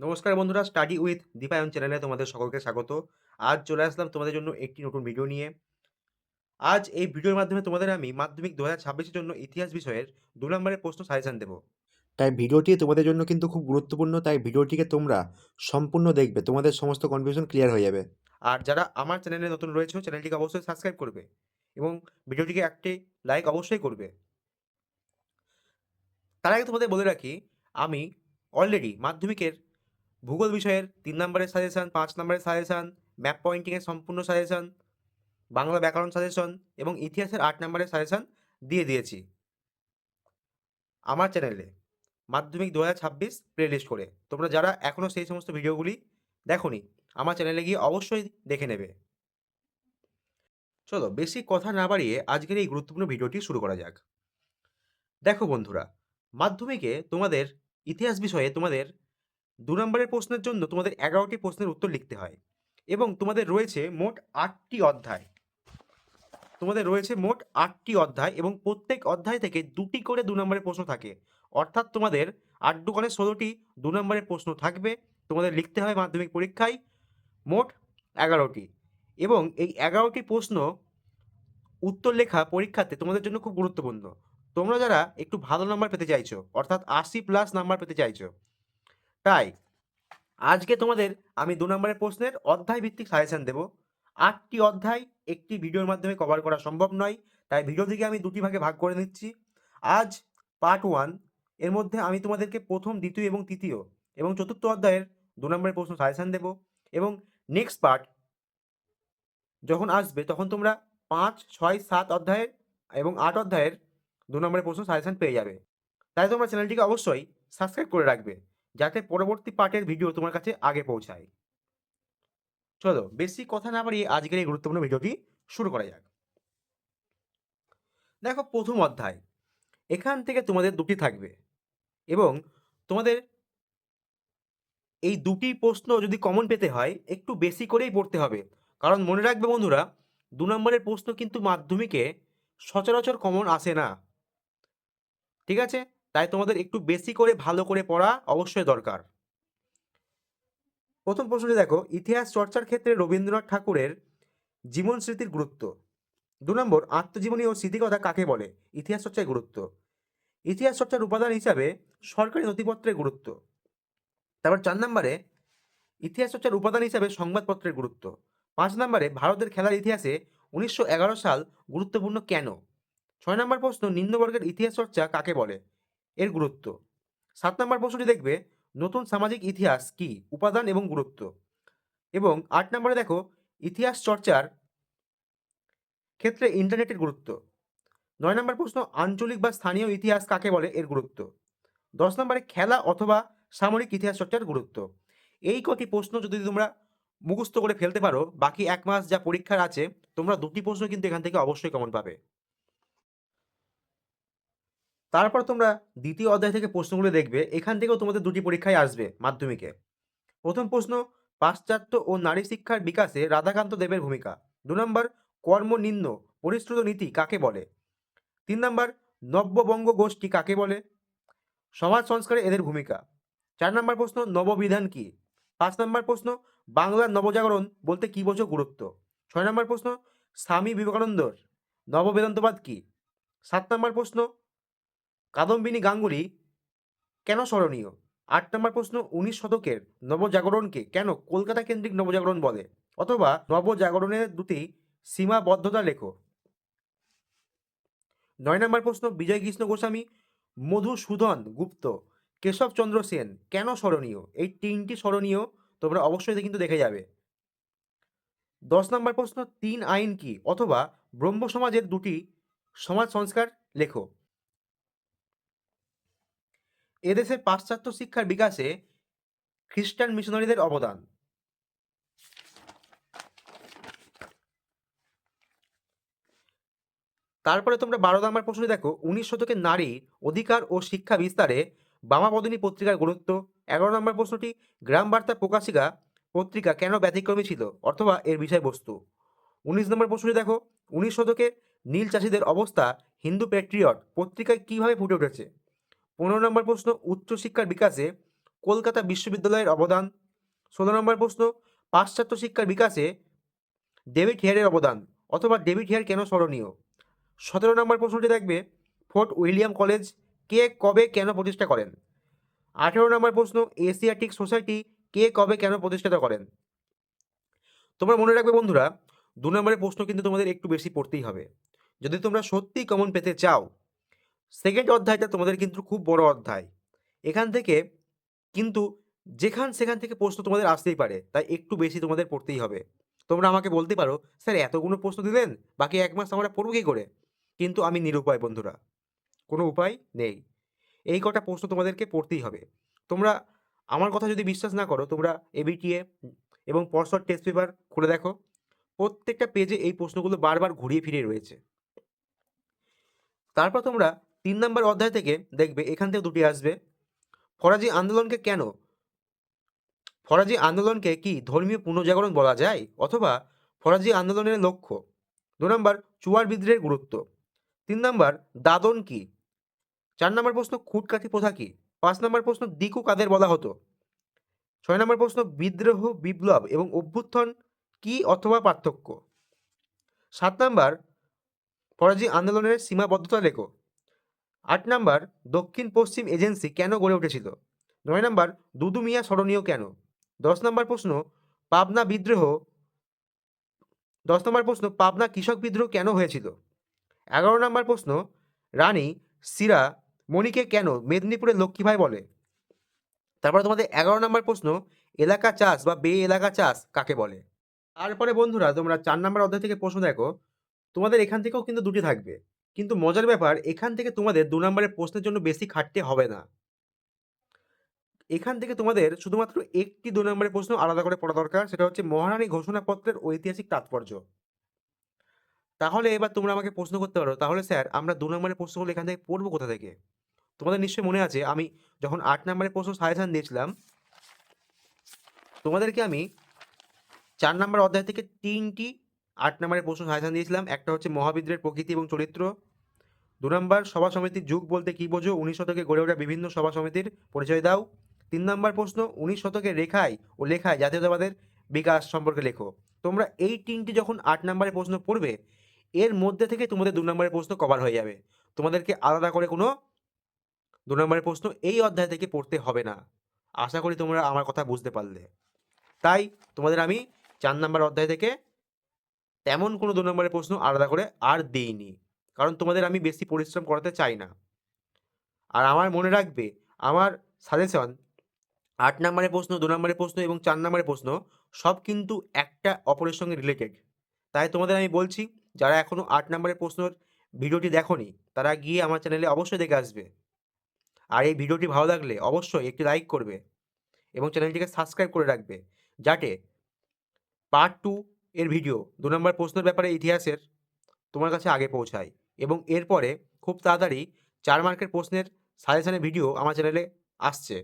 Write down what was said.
নমস্কার বন্ধুরা study with Dipayan চ্যানেলে তোমাদের সকলকে স্বাগত। আজ চলে আসলাম তোমাদের জন্য একটি নতুন ভিডিও নিয়ে। আজ এই ভিডিওর মাধ্যমে তোমাদের আমি মাধ্যমিক দু হাজার জন্য ইতিহাস বিষয়ের দু নম্বরের প্রশ্ন সাজেশন দেবো। তাই ভিডিওটি তোমাদের জন্য কিন্তু খুব গুরুত্বপূর্ণ, তাই ভিডিওটিকে তোমরা সম্পূর্ণ দেখবে, তোমাদের সমস্ত কনফিউশন ক্লিয়ার হয়ে যাবে। আর যারা আমার চ্যানেলে নতুন রয়েছে চ্যানেলটিকে অবশ্যই সাবস্ক্রাইব করবে এবং ভিডিওটিকে একটি লাইক অবশ্যই করবে। তার আগে তোমাদের বলে রাখি, আমি অলরেডি মাধ্যমিকের ভূগোল বিষয়ের তিন নম্বরের সাজেশন পাঁচ নম্বরের সাজেশন ম্যাপ পয়েন্টিংয়ের সম্পূর্ণ সাজেশন বাংলা ব্যাকরণ সাজেশন এবং ইতিহাসের আট নম্বরের সাজেশন দিয়ে দিয়েছি। আমার চ্যানেলে মাধ্যমিক দু হাজার ছাব্বিশ প্লেলিস্ট করে। তোমরা যারা এখনও সেই সমস্ত ভিডিওগুলি দেখোনি, আমার চ্যানেলে গিয়ে অবশ্যই দেখে নেবে। চলো, বেশি কথা না বাড়িয়ে আজকের এই গুরুত্বপূর্ণ ভিডিওটি শুরু করা যাক। দেখো বন্ধুরা, মাধ্যমিকে তোমাদের ইতিহাস বিষয়ে তোমাদের দু নম্বরের প্রশ্নের জন্য তোমাদের এগারোটি প্রশ্নের উত্তর লিখতে হয় এবং তোমাদের রয়েছে মোট আটটি অধ্যায়। তোমাদের রয়েছে মোট আটটি অধ্যায় এবং প্রত্যেক অধ্যায় থেকে দুটি করে দু নম্বরের প্রশ্ন থাকে। অর্থাৎ তোমাদের আট ষোলোটি দু নম্বরের প্রশ্ন থাকবে। তোমাদের লিখতে হয় মাধ্যমিক পরীক্ষায় মোট এগারোটি এবং এই এগারোটি প্রশ্ন উত্তর লেখা পরীক্ষাতে তোমাদের জন্য খুব গুরুত্বপূর্ণ। তোমরা যারা একটু ভালো নাম্বার পেতে চাইছো, অর্থাৎ আশি প্লাস নাম্বার পেতে চাইছো তাই আজকে তোমাদের আমি দু নম্বরের প্রশ্নের অধ্যায় ভিত্তিক সাজেশন দেব। আটটি অধ্যায় একটি ভিডিওর মাধ্যমে কভার করা সম্ভব নয়, তাই ভিডিও থেকে আমি দুটি ভাগে ভাগ করে নিচ্ছি। আজ পার্ট ওয়ানের মধ্যে আমি তোমাদেরকে প্রথম, দ্বিতীয় এবং তৃতীয় এবং চতুর্থ অধ্যায়ের দু নম্বরের প্রশ্ন সাজেশন দেব এবং নেক্সট পার্ট যখন আসবে, তখন তোমরা পাঁচ, ছয়, সাত অধ্যায়ের এবং আট অধ্যায়ের দু নম্বরের প্রশ্ন সাজেশন পেয়ে যাবে। তাই তোমরা চ্যানেলটিকে অবশ্যই সাবস্ক্রাইব করে রাখবে। যাতে পরবর্তী পার্টের ভিডিও তোমার কাছে আগে পৌঁছায়। চলো, বেশি কথা না বাড়িয়ে আজকের এই গুরুত্বপূর্ণ ভিডিওটি শুরু করা যাক। দেখো, প্রথম অধ্যায়। এখান থেকে তোমাদের দুটি থাকবে এবং তোমাদের এই দুটি প্রশ্ন যদি কমন পেতে হয়, একটু বেশি করেই পড়তে হবে। কারণ মনে রাখবে বন্ধুরা, দু নম্বরের প্রশ্ন কিন্তু মাধ্যমিকে সচরাচর কমন আসে না। ঠিক আছে? তাই তোমাদের একটু বেশি করে ভালো করে পড়া অবশ্যই দরকার। প্রথম প্রশ্নটি দেখো, ইতিহাস চর্চার ক্ষেত্রে রবীন্দ্রনাথ ঠাকুরের জীবন স্মৃতির গুরুত্ব। দু নম্বর, আত্মজীবনী ও স্মৃতিকথা কাকে বলে? ইতিহাস চর্চায় গুরুত্ব। ইতিহাস চর্চার উপাদান হিসাবে সরকারি নথিপত্রের গুরুত্ব। তারপর চার নম্বরে, ইতিহাস চর্চার উপাদান হিসাবে সংবাদপত্রের গুরুত্ব। পাঁচ নম্বরে, ভারতের খেলার ইতিহাসে উনিশশো এগারো সাল গুরুত্বপূর্ণ কেন? ছয় নম্বর প্রশ্ন, নিম্নবর্গের ইতিহাস চর্চা কাকে বলে? এর গুরুত্ব। সাত নম্বর প্রশ্নটি দেখবে, নতুন সামাজিক ইতিহাস কি? উপাদান এবং গুরুত্ব। এবং আট নম্বরে দেখো, ইতিহাস চর্চার ক্ষেত্রে ইন্টারনেটের গুরুত্ব। নয় নম্বর প্রশ্ন, আঞ্চলিক বা স্থানীয় ইতিহাস কাকে বলে? এর গুরুত্ব। দশ নম্বরে, খেলা অথবা সামরিক ইতিহাস চর্চার গুরুত্ব। এই কটি প্রশ্ন যদি তোমরা মুখস্থ করে ফেলতে পারো, বাকি এক মাস যা পরীক্ষার আছে, তোমরা দুটি প্রশ্ন কিন্তু এখান থেকে অবশ্যই কমন পাবে। তারপর তোমরা দ্বিতীয় অধ্যায় থেকে প্রশ্নগুলো দেখবে, এখান থেকেও তোমাদের দুটি পরীক্ষায় আসবে মাধ্যমিকে। প্রথম প্রশ্ন, পাশ্চাত্য ও নারী শিক্ষার বিকাশে রাধাকান্ত দেবের ভূমিকা। দু নম্বর, কর্মনিম্ন, পরিশ্রুত নীতি কাকে বলে? তিন নম্বর, নব্যবঙ্গ গোষ্ঠী কাকে বলে? সমাজ সংস্কারে এদের ভূমিকা। চার নম্বর প্রশ্ন, নববিধান কি? পাঁচ নম্বর প্রশ্ন, বাংলার নবজাগরণ বলতে কি বোঝো গুরুত্ব? ছয় নম্বর প্রশ্ন, স্বামী বিবেকানন্দর নববেদান্তবাদ কি? সাত নম্বর প্রশ্ন কাদম্বিনী গাঙ্গুলি, কেন স্মরণীয়? আট নম্বর প্রশ্ন, উনিশ শতকের নবজাগরণকে কেন কলকাতা কেন্দ্রিক নবজাগরণ বলে? অথবা নবজাগরণের দুটি সীমাবদ্ধতা লেখো নয় নম্বর প্রশ্ন বিজয় কৃষ্ণ গোস্বামী, মধুসূদন গুপ্ত, কেশবচন্দ্র সেন কেন স্মরণীয়? এই তিনটি স্মরণীয় তোমরা অবশ্যই কিন্তু দেখে যাবে। দশ নম্বর প্রশ্ন, তিন আইন কি? অথবা ব্রহ্ম সমাজের দুটি সমাজ সংস্কার লেখো এদেশের পাশ্চাত্য শিক্ষার বিকাশে খ্রিস্টান মিশনারিদের অবদান। তারপরে তোমরা বারো নম্বর প্রশ্ন দেখো। উনিশ শতকের নারী অধিকার ও শিক্ষা বিস্তারে বামাবদিনী পত্রিকার গুরুত্ব। এগারো নম্বর প্রশ্নটি গ্রাম বার্তা প্রকাশিকা পত্রিকা কেন ব্যতিক্রমী ছিল অথবা এর বিষয়বস্তু? উনিশ নম্বর প্রশ্নটি দেখো। উনিশ শতকে নীল চাষিদের অবস্থা হিন্দু প্যাট্রিয়ট পত্রিকায় কীভাবে ফুটে উঠেছে? পনেরো নম্বর প্রশ্ন, উচ্চশিক্ষার বিকাশে কলকাতা বিশ্ববিদ্যালয়ের অবদান। ষোলো নম্বর প্রশ্ন, পাশ্চাত্য শিক্ষার বিকাশে ডেভিড হেয়ারের অবদান অথবা ডেভিড হেয়ার কেন স্মরণীয়? সতেরো নম্বর প্রশ্নটি দেখবে, ফোর্ট উইলিয়াম কলেজ কে কবে কেন প্রতিষ্ঠা করেন? আঠেরো নম্বর প্রশ্ন, এশিয়াটিক সোসাইটি কে কবে কেন প্রতিষ্ঠাতা করেন? তোমরা মনে রাখবে বন্ধুরা, দু নম্বরের প্রশ্ন কিন্তু তোমাদের একটু বেশি পড়তেই হবে। যদি তোমরা সত্যিই কমন পেতে চাও সেকেন্ড অধ্যায়টা তোমাদের কিন্তু খুব বড় অধ্যায়। এখান থেকে কিন্তু যেখান সেখান থেকে প্রশ্ন তোমাদের আসতেই পারে, তাই একটু বেশি তোমাদের পড়তেই হবে। তোমরা আমাকে বলতে পারো, স্যার, এতগুলো প্রশ্ন দিলেন, বাকি এক মাস আমরা পড়ব কী করে? কিন্তু আমি নিরুপায়, বন্ধুরা। কোনো উপায় নেই। এই কটা প্রশ্ন তোমাদেরকে পড়তেই হবে। তোমরা আমার কথা যদি বিশ্বাস না করো, তোমরা এবিটিএ এবং পরশর টেস্ট পেপার খুলে দেখো। প্রত্যেকটা পেজে এই প্রশ্নগুলো বারবার ঘুরিয়ে ফিরিয়ে রয়েছে। তারপর তোমরা তিন নম্বর অধ্যায় থেকে দেখবে এখান থেকে দুটি আসবে। ফরাজি আন্দোলনকে কেন? ফরাজি আন্দোলনকে কি ধর্মীয় পুনর্জাগরণ বলা যায়? অথবা ফরাজি আন্দোলনের লক্ষ্য? দু নম্বর, চুয়ার বিদ্রোহের গুরুত্ব। তিন নম্বর, দাদন কি? চার নম্বর প্রশ্ন, খুঁটকাঠি প্রথা কি? পাঁচ নম্বর প্রশ্ন, দিকু কাদের বলা হতো? ছয় নম্বর প্রশ্ন, বিদ্রোহ, বিপ্লব এবং অভ্যুত্থান কি অথবা পার্থক্য? সাত নম্বর, ফরাজি আন্দোলনের সীমাবদ্ধতা লেখো। আট নম্বর, দক্ষিণ পশ্চিম এজেন্সি কেন গড়ে উঠেছিল? নয় নম্বর দুদু মিয়া স্মরণীয় কেন? দশ নম্বর প্রশ্ন, পাবনা বিদ্রোহ, দশ নম্বর প্রশ্ন, পাবনা কৃষক বিদ্রোহ কেন হয়েছিল? এগারো নম্বর প্রশ্ন, রানী, সিরা, মণিকে কেন মেদিনীপুরের লক্ষ্মীভাই বলে? তারপরে তোমাদের এগারো নম্বর প্রশ্ন, এলাকা চাষ বা বে এলাকা চাষ কাকে বলে? তারপরে বন্ধুরা, তোমরা চার নম্বর অধ্যায় থেকে প্রশ্ন দেখো, তোমাদের এখান থেকেও কিন্তু দুটি থাকবে। কিন্তু মজার ব্যাপার, এখান থেকে তোমাদের দু নম্বরের প্রশ্নের জন্য বেশি খাটতে হবে না। এখান থেকে তোমাদের শুধুমাত্র একটি দু নম্বরের প্রশ্ন আলাদা করে পড়া দরকার, সেটা হচ্ছে মহারানী ঘোষণাপত্রের ঐতিহাসিক তাৎপর্য। তাহলে এবার তোমরা আমাকে প্রশ্ন করতে পারো, তাহলে স্যার আমরা দু নম্বরের প্রশ্নগুলো এখান থেকে পড়ব কোথা থেকে? তোমাদের নিশ্চয়ই মনে আছে, আমি যখন আট নম্বরের প্রশ্ন সাজেশন দিয়েছিলাম, তোমাদেরকে আমি চার নম্বর অধ্যায় থেকে তিনটি আট নম্বরের প্রশ্ন সাজেশন দিয়েছিলাম। একটা হচ্ছে মহাবিদ্রের প্রকৃতি এবং চরিত্র। দু নম্বর, সভা সমিতির যুগ বলতে কী বোঝো? উনিশ শতকে গড়ে ওঠা বিভিন্ন সভা সমিতির পরিচয় দাও। তিন নম্বর প্রশ্ন, উনিশ শতকের রেখায় ও লেখায় জাতীয়তাবাদের বিকাশ সম্পর্কে লেখো। তোমরা এই তিনটি যখন আট নম্বরের প্রশ্ন পড়বে, এর মধ্যে থেকে তোমাদের দু নম্বরের প্রশ্ন কভার হয়ে যাবে। তোমাদেরকে আলাদা করে কোনো দু নম্বরের প্রশ্ন এই অধ্যায় থেকে পড়তে হবে না। আশা করি তোমরা আমার কথা বুঝতে পারলে। তাই তোমাদের আমি চার নম্বর অধ্যায় থেকে তেমন কোনো দু নম্বরের প্রশ্ন আলাদা করে আর দিইনি। কারণ তোমাদের আমি বেশি পরিশ্রম করাতে চাই না। আর আমার মনে রাখবে, আমার সাজেশন আট নম্বরের প্রশ্ন, দু নম্বরের প্রশ্ন এবং চার নম্বরের প্রশ্ন সব কিন্তু একটা অপরের সঙ্গে রিলেটেড তাই তোমাদের আমি বলছি, যারা এখনও আট নম্বরের প্রশ্নের ভিডিওটি দেখোনি, তারা গিয়ে আমার চ্যানেলে অবশ্যই দেখে আসবে। আর এই ভিডিওটি ভালো লাগলে অবশ্যই একটি লাইক করবে এবং চ্যানেলটিকে সাবস্ক্রাইব করে রাখবে, যাতে পার্ট টু এর ভিডিও দু নম্বর প্রশ্নের ব্যাপারে ইতিহাসের তোমার কাছে আগে পৌঁছায় এবং এরপরে খুব তাড়াতাড়ি চার মার্কের প্রশ্নের সাজেশনের ভিডিও আমার চ্যানেলে আসছে।